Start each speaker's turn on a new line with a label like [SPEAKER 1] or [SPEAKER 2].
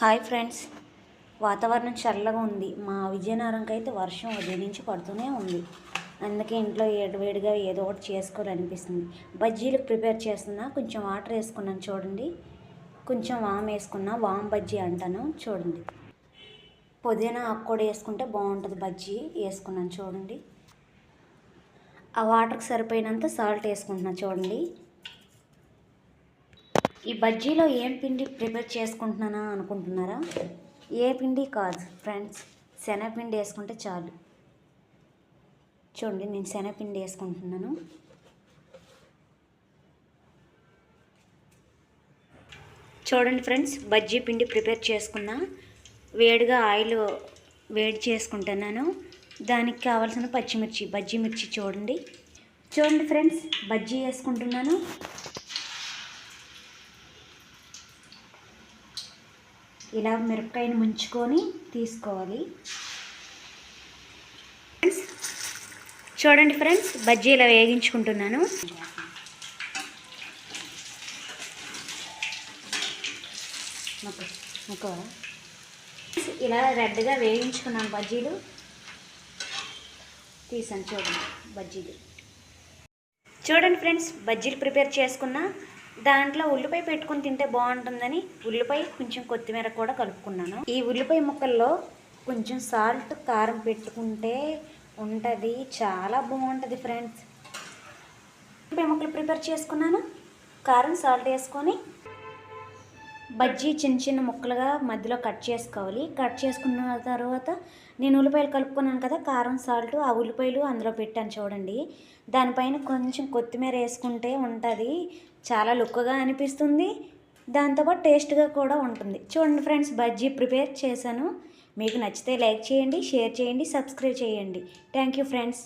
[SPEAKER 1] Hi friends. వాతావరణం చల్లగా ఉంది. మా విజయనగరంకి అయితే వర్షం ఉదయం నుంచి పడుతూనే ఉంది. అందుకే ఇంట్లో ఏడు వేడిగా ఏదో ఒకటి చేసుకోవాలనిపిస్తుంది. బజ్జీలు ప్రిపేర్ చేస్తున్నా కొంచెం వాటర్ వేసుకున్నాను చూడండి. కొంచెం వామ్ వేసుకున్నా వామ్ బజ్జీ అంటాను చూడండి. పుదీనా ఆకు కూడా వేసుకుంటే బాగుంటుంది బజ్జీ వేసుకున్నాను చూడండి. ఆ వాటర్కి సరిపోయినంత సాల్ట్ వేసుకుంటున్నాను చూడండి. ఈ బజ్జీలో ఏం పిండి ప్రిపేర్ చేసుకుంటున్నానా అనుకుంటున్నారా? ఏ పిండి కాదు ఫ్రెండ్స్ శనగపిండి వేసుకుంటే చాలు. చూడండి నేను శనగపిండి వేసుకుంటున్నాను. చూడండి ఫ్రెండ్స్ బజ్జీ పిండి ప్రిపేర్ చేసుకున్నా వేడిగా ఆయిల్ వేడి చేసుకుంటున్నాను. దానికి కావాల్సిన పచ్చిమిర్చి బజ్జీ మిర్చి చూడండి. చూడండి ఫ్రెండ్స్ బజ్జీ వేసుకుంటున్నాను. ఇలా మిరపకాయని ముంచుకొని తీసుకోవాలి. ఫ్రెండ్స్ చూడండి ఫ్రెండ్స్ బజ్జీ ఇలా వేగించుకుంటున్నాను. ఇలా రెడ్గా వేయించుకున్నాను బజ్జీలు. తీసాను చూడండి బజ్జీలు. చూడండి ఫ్రెండ్స్ బజ్జీలు ప్రిపేర్ చేసుకున్నా దాంట్లో ఉల్లిపాయ పెట్టుకుని తింటే బాగుంటుందని ఉల్లిపాయ కొంచెం కొత్తిమీర కూడా కలుపుకున్నాను. ఈ ఉల్లిపాయ ముక్కల్లో కొంచెం సాల్ట్ కారం పెట్టుకుంటే ఉంటుంది చాలా బాగుంటుంది ఫ్రెండ్స్. ఉల్లిపాయ ముక్కలు ప్రిపేర్ చేసుకున్నాను. కారం సాల్ట్ వేసుకొని బజ్జీ చిన్న చిన్న ముక్కలుగా మధ్యలో కట్ చేసుకోవాలి. కట్ చేసుకున్న తర్వాత నేను ఉల్లిపాయలు కలుపుకున్నాను కదా కారం సాల్ట్ ఆ ఉల్లిపాయలు అందులో పెట్టాను చూడండి. దానిపైన కొంచెం కొత్తిమీర వేసుకుంటే ఉంటుంది. చాలా లుక్గా అనిపిస్తుంది. దాంతోపాటు టేస్ట్గా కూడా ఉంటుంది. చూడండి ఫ్రెండ్స్ బజ్జీ ప్రిపేర్ చేశాను. మీకు నచ్చితే లైక్ చేయండి షేర్ చేయండి సబ్స్క్రైబ్ చేయండి. Thank you friends.